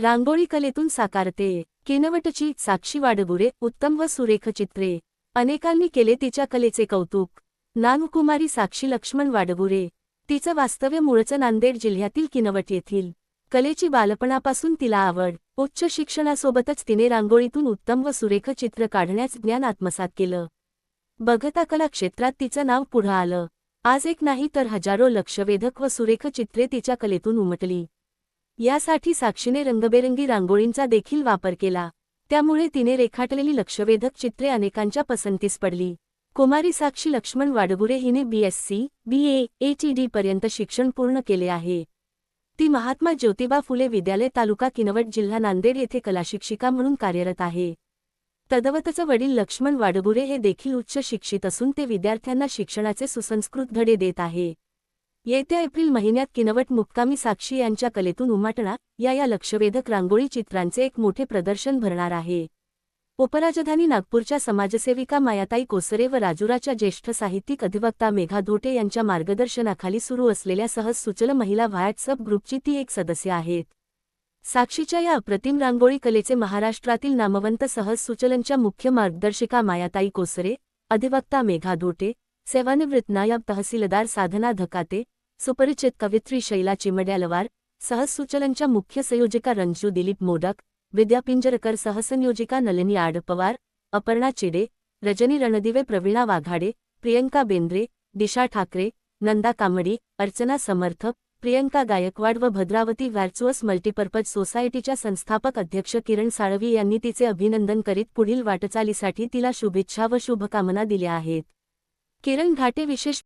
रांगोळी कलेतून साकारते. किनवटची साक्षी वाडबुरे उत्तम व सुरेख चित्रे अनेकांनी केले तिच्या कलेचे कौतुक. नानकुमारी साक्षी लक्ष्मण वाडबुरे तिचं वास्तव्य मूळचं नांदेड जिल्ह्यातील किनवट येथील. कलेची बालपणापासून तिला आवड. उच्च शिक्षणासोबतच तिने रांगोळीतून उत्तम व सुरेख चित्र काढण्यास ज्ञान आत्मसात केलं. बघता कला क्षेत्रात तिचं नाव पुढं आलं. आज एक नाही तर हजारो लक्षवेधक व सुरेख चित्रे तिच्या कलेतून उमटली. यासाठी साक्षीने रंगबेरंगी रांगोळींचा देखील वापर केला. त्यामुळे तिने रेखाटलेली लक्षवेधक चित्रे अनेकांच्या पसंतीस पडली. कुमारी साक्षी लक्ष्मण वाडगुरे हिने बीएससी बी ए एचईडी पर्यंत शिक्षण पूर्ण केले आहे. ती महात्मा ज्योतिबा फुले विद्यालय तालुका किनवट जिल्हा नांदेड येथे कलाशिक्षिका म्हणून कार्यरत आहे. तदवतचं वडील लक्ष्मण वाडगुरे हे देखील उच्च शिक्षित असून ते विद्यार्थ्यांना शिक्षणाचे सुसंस्कृत धडे देत आहे. येत्या एप्रिल महिन्यात किनवट मुक्कामी साक्षी यांच्या कलेतून उमाटणा या या लक्षवेधक रांगोळी चित्रांचे एक मोठे प्रदर्शन भरणार आहे. उपराजधानी नागपूरच्या समाजसेविका मायाताई कोसरे व राजुराच्या ज्येष्ठ साहित्यिक अधिवक्ता मेघा धोटे यांच्या मार्गदर्शनाखाली सुरू असलेल्या सहज सुचल महिला व्हॉट्सअप ग्रुपची ती एक सदस्य आहेत. साक्षीच्या या अप्रतिम रांगोळी कलेचे महाराष्ट्रातील नामवंत सहज सुचलनच्या मुख्य मार्गदर्शिका मायाताई कोसरे अधिवक्ता मेघा धोटे सेवानिवृत्त नायब तहसीलदार साधना धकाते सुपरिचित कवित्री शैला चिमड्यालवार सहसुचलनच्या मुख्य संयोजिका रंजू दिलीप मोडक विद्यापिंजरकर सहसंयोजिका नलिनी आडपवार अपर्णा चिडे रजनी रणदिवे प्रवीणा वाघाडे प्रियंका बेंद्रे दिशा ठाकरे नंदा कांबडी अर्चना समर्थ प्रियंका गायकवाड व भद्रावती व्हॅर्च्युअस मल्टीपर्पज सोसायटीच्या संस्थापक अध्यक्ष किरण साळवी यांनी तिचे अभिनंदन करीत पुढील वाटचालीसाठी तिला शुभेच्छा व शुभकामना दिल्या आहेत. किरण घाटे विशेष